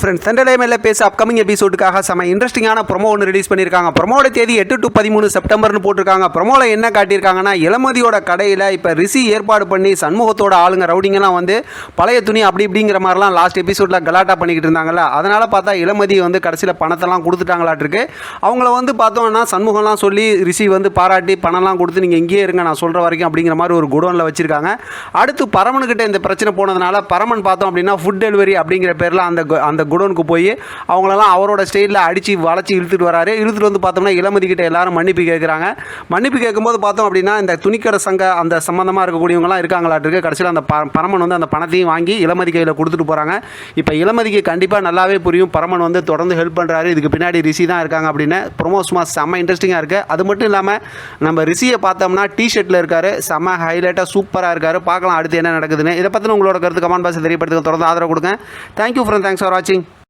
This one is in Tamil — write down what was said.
ஃப்ரெண்ட்ஸ் சண்டே மேலே பேச அப்கமிங் எபிசோடுக்காக செம இன்ட்ரெஸ்டிங்கான ப்ரொமோ ஒன்று ரிலீஸ் பண்ணியிருக்காங்க ப்ரொமோட தேதி எட்டு டு பதிமூணு செப்டம்பர்னு போட்டிருக்காங்க. ப்ரொமோவில் என்ன காட்டியிருக்காங்கன்னா இளமதியோட கடையில் இப்போ ரிசி ஏற்பாடு பண்ணி சண்முகத்தோட ஆளுங்க ரவுடிங்கெல்லாம் வந்து பழைய துணி அப்படி இப்படிங்கிற மாதிரிலாம் லாஸ்ட் எபிசோடில் கலாட்டா பண்ணிக்கிட்டு இருந்தாங்கல்ல அதனால் பார்த்தா இளமதி வந்து கடைசியில் பணத்தெல்லாம் கொடுத்துட்டாங்களாட்டிருக்கு அவங்கள வந்து பார்த்தோம்னா சண்முகம்லாம் சொல்லி ரிசி வந்து பாராட்டி பணம்லாம் கொடுத்து நீங்கள் இங்கேயே இருங்க நான் சொல்கிற வரைக்கும் அப்படிங்கிற மாதிரி ஒரு குடோனில் வச்சுருக்காங்க. அடுத்து பரமனுக்கிட்ட இந்த பிரச்சனை போனதுனால பரமன் பார்த்தோம் அப்படின்னா ஃபுட் டெலிவரி அப்படிங்கிற பேரில் அந்த அந்த குடோனுக்கு போய் அவங்களெல்லாம் அவரோட ஸ்டைலில் அடித்து வளைச்சி இழுத்துட்டு வராரு. இழுத்துட்டு வந்து பார்த்தோம்னா இளமதி கிட்ட எல்லாரும் மன்னிப்பு கேட்குறாங்க மன்னிப்பு கேட்கும்போது பார்த்தோம் அப்படின்னா இந்த துணிக்கடை சங்க அந்த சம்மந்தமாக இருக்கக்கூடியவங்களாம் இருக்காங்களாட்டிருக்கு கடைசியில் அந்த ப- பரமன் வந்து அந்த பணத்தையும் வாங்கி இளமதி கையில் கொடுத்துட்டு போகிறாங்க இப்போ இளமதிக்கு கண்டிப்பாக நல்லாவே புரியும். பரமன் வந்து தொடர்ந்து ஹெல்ப் பண்ணுறாரு இதுக்கு பின்னாடி ரிஷி தான் இருக்காங்க அப்படின்னு. ப்ரொமோ சும்மா செம்ம இன்ட்ரெஸ்டிங்காக இருக்குது அது மட்டும் இல்லாமல் நம்ம ரிஷியை பார்த்தோம்னா டிஷர்ட்டில் இருக்கார். செம்ம ஹைலைட்டாக சூப்பராக இருக்கார். பார்க்கலாம் அடுத்து என்ன நடக்குதுன்னு. இதை பற்றின உங்களோட கருத்து கமெண்ட் பாக்ஸ் தெரியப்படுத்துங்க. தொடர்ந்து ஆதரவு கொடுங்க. தேங்க்யூ ஃப்ரெண்ட் தேங்க்ஸ் ஃபார் வாட்சிங்